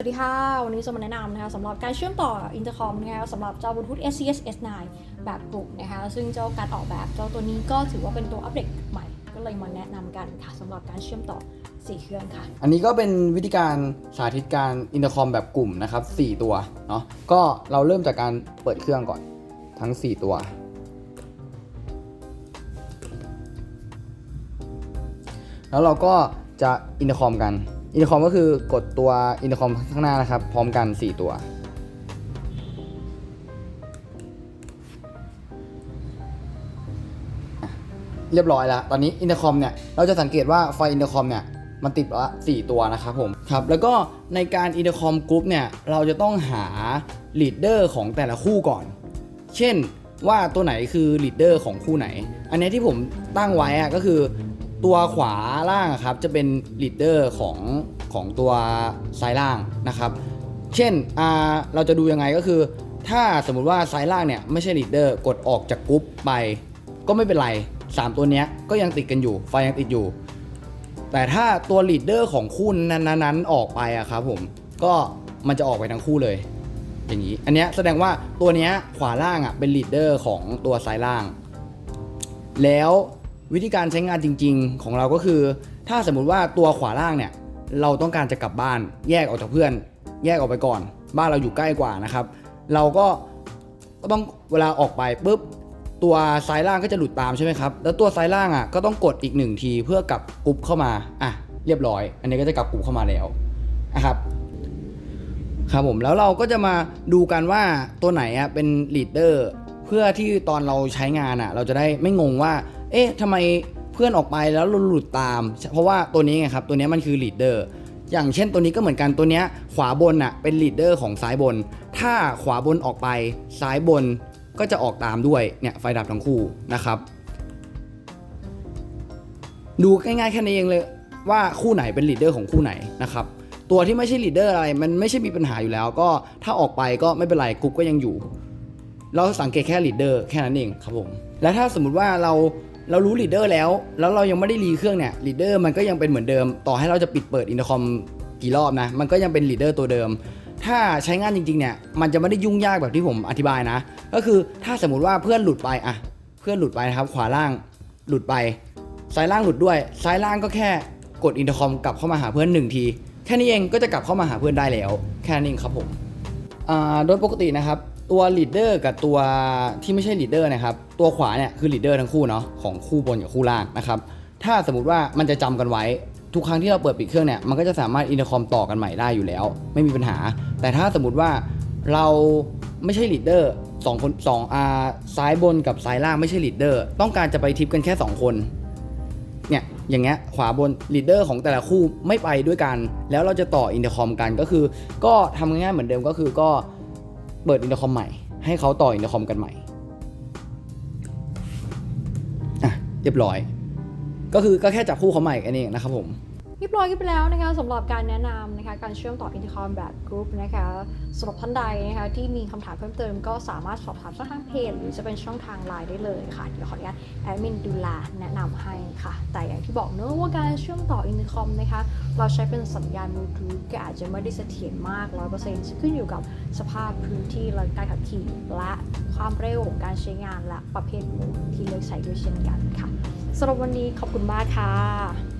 สวัสดีค่ะ วันนี้จะมาแนะนำนะคะสำหรับการเชื่อมต่ออินเตอร์คอมนะคะสำหรับเจ้าบลูทูธ SCS S9 แบบกลุ่มนะคะซึ่งเจ้าการออกแบบเจ้าตัวนี้ก็ถือว่าเป็นตัวอัปเดตใหม่ ก็เลยมาแนะนำกันค่ะสำหรับการเชื่อมต่อ4เครื่องค่ะ อันนี้ก็เป็นวิธีการสาธิตการอินเตอร์คอมแบบกลุ่มนะครับ4ตัวเนาะก็เราเริ่มจากการเปิดเครื่องก่อนทั้ง 4 ตัวแล้วเราก็จะอินเตอร์คอมกัน อินเตอร์คอมก็คือกดตัวอินเตอร์คอมข้างหน้านะครับ พร้อมกัน 4 ตัว เรียบร้อยแล้ว ตอนนี้อินเตอร์คอมเนี่ย เราจะสังเกตว่าไฟอินเตอร์คอมเนี่ย มันติดละ4ตัวนะครับผม ครับ แล้วก็ในการอินเตอร์คอมกรุ๊ปเนี่ย เราจะต้องหาลีดเดอร์ของแต่ละคู่ก่อน เช่นว่าตัวไหนคือลีดเดอร์ของคู่ไหน อันนี้ที่ผมตั้งไว้อะก็คือ ตัวขวาล่างครับจะเป็นลีดเดอร์ของของตัวซ้ายล่างนะครับ เช่นอ่าเราจะดูยังไงก็คือ ถ้าสมมุติว่าซ้ายล่างเนี่ยไม่ใช่ลีดเดอร์กดออกจากกรุ๊ปไป ก็ไม่เป็นไร 3 ตัวเนี้ยก็ยังติดกันอยู่ ไฟยังติดอยู่ แต่ถ้าตัวลีดเดอร์ของคู่นั้นๆออกไปอะครับผมก็มันจะออกไปทั้งคู่เลย อย่างนี้ อันเนี้ยแสดงว่าตัวเนี้ยขวาล่างอะเป็นลีดเดอร์ของตัวซ้ายล่าง แล้ว วิธีการใช้งานจริง ๆ ของเราก็คือ ถ้าสมมุติว่าตัวขวาล่างเนี่ย เราต้องการจะกลับบ้านแยกออกจากเพื่อน แยกออกไปก่อน บ้านเราอยู่ใกล้กว่านะครับ เราก็ก็ต้องเวลาออกไปปุ๊บตัวซ้ายล่างก็จะหลุดตามใช่ไหมครับ แล้วตัวซ้ายล่างอะก็ต้องกดอีกหนึ่งทีเพื่อกลับกรุ๊ปเข้ามา อะ เรียบร้อย อันนี้ก็จะกลับกรุ๊ปเข้ามาแล้วนะครับ ครับผม แล้วเราก็จะมาดูกันว่าตัวไหนอะเป็นลีดเดอร์ เพื่อที่ตอนเราใช้งานอะ เราจะได้ไม่งงว่า เอ๊ะทำไมเพื่อนออกไปแล้วเราหลุดตาม เพราะว่าตัวนี้ไงครับ ตัวนี้มันคือลีดเดอร์อย่างเช่นตัวนี้ก็เหมือนกันตัวเนี้ยขวาบนอะเป็นลีดเดอร์ของซ้ายบน ถ้าขวาบนออกไปซ้ายบนก็จะออกตามด้วยเนี่ยไฟดับทั้งคู่นะครับ ดูง่ายๆแค่นี้เองเลยว่าคู่ไหนเป็นลีดเดอร์ของคู่ไหนนะครับตัวที่ไม่ใช่ลีดเดอร์อะไรมันไม่ใช่มีปัญหาอยู่แล้ว ก็ถ้าออกไปก็ไม่เป็นไรกรุ๊ปก็ยังอยู่ เราสังเกตแค่ลีดเดอร์แค่นั้นเองครับผมแล้วถ้าสมมุติว่าเราเรารู้ลีดเดอร์แล้ว แล้วเรายังไม่ได้รีเครื่องเนี่ยลีดเดอร์มันก็ยังเป็นเหมือนเดิม ต่อให้เราจะปิดเปิดอินเตอร์คอมกี่รอบนะ มันก็ยังเป็นลีดเดอร์ตัวเดิม ถ้าใช้งานจริงๆเนี่ย มันจะไม่ได้ยุ่งยากแบบที่ผมอธิบายนะ ก็คือถ้าสมมติว่าเพื่อนหลุดไปอะเพื่อนหลุดไปนะครับ ขวาล่างหลุดไป ซ้ายล่างหลุดด้วย ซ้ายล่างก็แค่กดอินเตอร์คอมกลับเข้ามาหาเพื่อนหนึ่งที แค่นี้เองก็จะกลับเข้ามาหาเพื่อนได้แล้ว แค่นั้นเองครับผมโดยปกตินะครับ ตัวลีดเดอร์กับตัวที่ไม่ใช่ลีดเดอร์นะครับ ตัวขวาเนี่ยคือลีดเดอร์ทั้งคู่เนาะของคู่บนกับคู่ล่างนะครับ ถ้าสมมติว่ามันจะจำกันไว้ทุกครั้งที่เราเปิดปิดเครื่องเนี่ยมันก็จะสามารถอินเตอร์คอมต่อกันใหม่ได้อยู่แล้ว ไม่มีปัญหา แต่ถ้าสมมติว่าเราไม่ใช่ลีดเดอร์สองคนสองอาซ้ายบนกับซ้ายล่างไม่ใช่ลีดเดอร์ต้องการจะไปทิปกันแค่สองคนเนี่ยอย่างเงี้ยขวาบนลีดเดอร์ของแต่ละคู่ไม่ไปด้วยกัน แล้วเราจะต่ออินเตอร์คอมกันก็คือ ก็ทำง่ายๆเหมือนเดิมก็คือก็ เปิดอินเตอร์คอมใหม่ ให้เขาต่ออินเตอร์คอมกันใหม่อะเรียบร้อย ก็คือก็แค่จับคู่เขาใหม่กันเองนะครับผม เรียบร้อยกันไปแล้วนะคะสำหรับการแนะนำนะคะการเชื่อมต่ออินเทอร์คอมแบบกรุ๊ปนะคะสำหรับท่านใดนะคะที่มีคำถามเพิ่มเติมก็สามารถสอบถามช่องทางเพจหรือจะเป็นช่องทางไลน์ได้เลยค่ะเดี๋ยวขออนุญาตแอดมินดูแลแนะนำให้ค่ะ แต่อย่างที่บอกเนอะว่าการเชื่อมต่ออินเทอร์คอมนะคะเราใช้เป็นสัญญาณบลูทูธก็อาจจะไม่ได้เสถียรมาก100%ขึ้นอยู่กับสภาพพื้นที่และการขับขี่และความเร็วของการใช้งานและประเภทโหมดที่เลือกใช้ด้วยเช่นกันค่ะสำหรับวันนี้ขอบคุณมากค่ะ